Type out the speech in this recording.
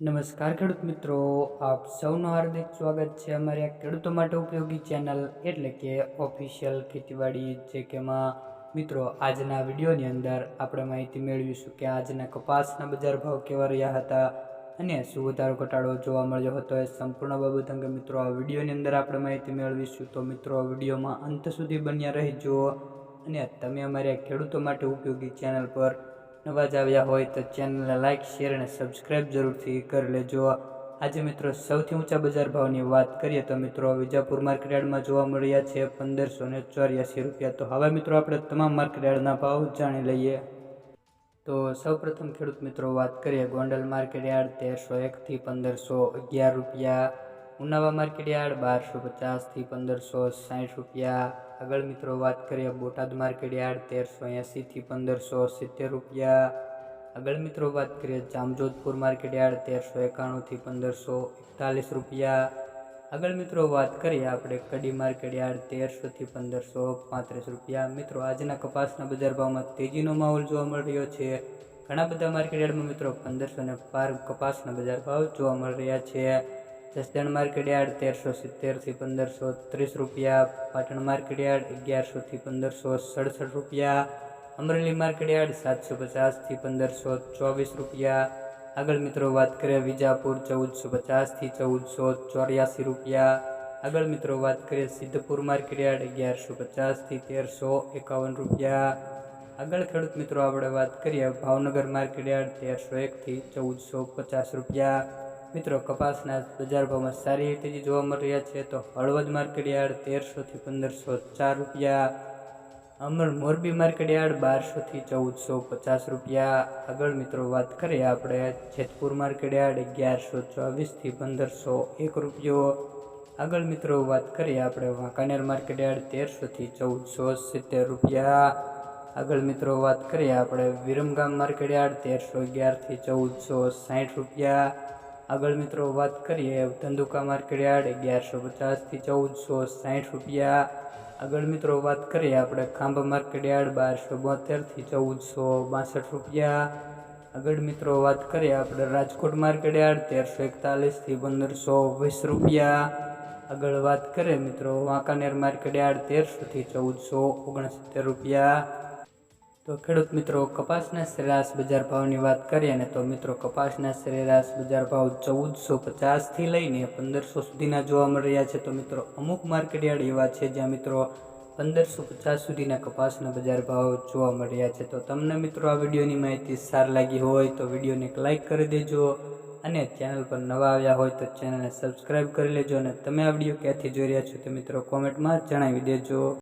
નમસ્કાર ખેડૂત મિત્રો, આપ સૌનું હાર્દિક સ્વાગત છે અમારી આ ખેડૂતો માટે ઉપયોગી ચેનલ એટલે કે ઓફિશિયલ ખેતીવાડી જે કેમાં મિત્રો, આજના વિડીયોની અંદર આપણે માહિતી મેળવીશું કે આજના કપાસના બજાર ભાવ કેવા રહ્યા હતા અને શું વધારો ઘટાડો જોવા મળ્યો હતો એ સંપૂર્ણ બાબત અંગે મિત્રો આ વિડીયોની અંદર આપણે માહિતી મેળવીશું. તો મિત્રો વિડીયોમાં અંત સુધી બન્યા રહેજો અને તમે અમારી આ ખેડૂતો માટે ઉપયોગી ચેનલ પર નવા જ આવ્યા હોય તો ચેનલને લાઇક શેર અને સબસ્ક્રાઈબ જરૂરથી કરી લેજો. આજે મિત્રો સૌથી ઊંચા બજાર ભાવની વાત કરીએ તો મિત્રો વિજાપુર માર્કેટ યાર્ડમાં જોવા મળ્યા છે પંદરસો ને ચોર્યાસી રૂપિયા. તો હવે મિત્રો આપણે તમામ માર્કેટ યાર્ડના ભાવ જાણી લઈએ. તો સૌપ્રથમ ખેડૂત મિત્રો વાત કરીએ ગોંડલ માર્કેટ યાર્ડ તેરસો એકથી પંદરસો અગિયાર રૂપિયા. ઉનાવા માર્કેટ યાર્ડ બારસો પચાસથી પંદરસો સાઠ રૂપિયા. આગળ મિત્રો વાત કરીએ બોટાદ માર્કેટ યાર્ડ તેરસો એંસીથી પંદરસો સિત્તેર રૂપિયા. આગળ મિત્રો વાત કરીએ જામજોધપુર માર્કેટ યાર્ડ તેરસો એકાણુંથી પંદરસો એકતાલીસ રૂપિયા. આગળ મિત્રો વાત કરીએ આપણે કડી માર્કેટ યાર્ડ તેરસોથી પંદરસો પાંત્રીસ રૂપિયા. મિત્રો આજના કપાસના બજાર ભાવમાં તેજીનો માહોલ જોવા મળી રહ્યો છે. ઘણા બધા માર્કેટ યાર્ડમાં મિત્રો પંદરસો ને પાર કપાસના બજાર ભાવ જોવા મળી રહ્યા છે. જસદણ માર્કેટયાર્ડ તેરસો સિત્તેરથી પંદરસો ત્રીસ રૂપિયા, પાટણ માર્કેટયાર્ડ અગિયારસોથી પંદરસો સડસઠ રૂપિયા, અમરેલી માર્કેટયાર્ડ સાતસો પચાસથી પંદરસો ચોવીસ રૂપિયા. આગળ મિત્રો વાત કરીએ વિજાપુર ચૌદસો પચાસથી ચૌદસો ચોર્યાસી રૂપિયા. આગળ મિત્રો વાત કરીએ સિદ્ધપુર માર્કેટયાર્ડ અગિયારસો પચાસથી તેરસો એકાવન રૂપિયા. આગળ ખેડૂત મિત્રો આપણે વાત કરીએ ભાવનગર માર્કેટયાર્ડ તેરસો એકથી ચૌદસો પચાસ રૂપિયા. મિત્રો, કપાસના બજાર ભાવમાં સારી રીતે જોવા મળી રહ્યા છે તો હળવદ માર્કેટ યાર્ડ તેરસોથી પંદરસો ચાર રૂપિયા, અમર મોરબી માર્કેટ યાર્ડ બારસોથી ચૌદસો પચાસ રૂપિયા. આગળ મિત્રો વાત કરીએ આપણે, જેતપુર માર્કેટ યાર્ડ અગિયારસો ચોવીસથી પંદરસો એક રૂપિયો. આગળ મિત્રો વાત કરીએ આપણે, વાંકાનેર માર્કેટ યાર્ડ તેરસોથી ચૌદસો સિત્તેર રૂપિયા. આગળ મિત્રો વાત કરીએ આપણે, વિરમગામ માર્કેટ યાર્ડ તેરસો અગિયારથી ચૌદસો સાઠ રૂપિયા. આગળ મિત્રો વાત કરીએ, ધંધુકા માર્કેટ યાર્ડ અગિયારસો પચાસથી ચૌદસો સાઠ રૂપિયા. આગળ મિત્રો વાત કરીએ, આપણે ખાંભા માર્કેટ બારસો બોતેરથી ચૌદસો બાસઠ રૂપિયા. આગળ મિત્રો વાત કરીએ, આપણે રાજકોટ માર્કેટ યાર્ડ તેરસો એકતાલીસથી પંદરસો વીસ રૂપિયા. આગળ વાત કરીએ મિત્રો, વાંકાનેર માર્કેટ તેરસોથી ચૌદસો ઓગણસિત્તેર રૂપિયા. તો ખેડૂત મિત્રો, કપાસના સરેરાશ બજાર ભાવની વાત કરીએ ને તો મિત્રો, કપાસના સરેરાશ બજાર ભાવ ચૌદસો પચાસથી લઈને પંદરસો સુધીના જોવા મળી રહ્યા છે. તો મિત્રો, અમુક માર્કેટયાર્ડ એવા છે જ્યાં મિત્રો પંદરસો પચાસ સુધીના કપાસના બજાર ભાવ જોવા મળી રહ્યા છે. તો તમને મિત્રો આ વિડીયોની માહિતી સારી લાગી હોય તો વિડીયોને એક લાઇક કરી દેજો અને ચેનલ પર નવા આવ્યા હોય તો ચેનલને સબસ્ક્રાઈબ કરી લેજો અને તમે આ વીડિયો ક્યાંથી જોઈ રહ્યા છો તો મિત્રો કોમેન્ટમાં જણાવી દેજો.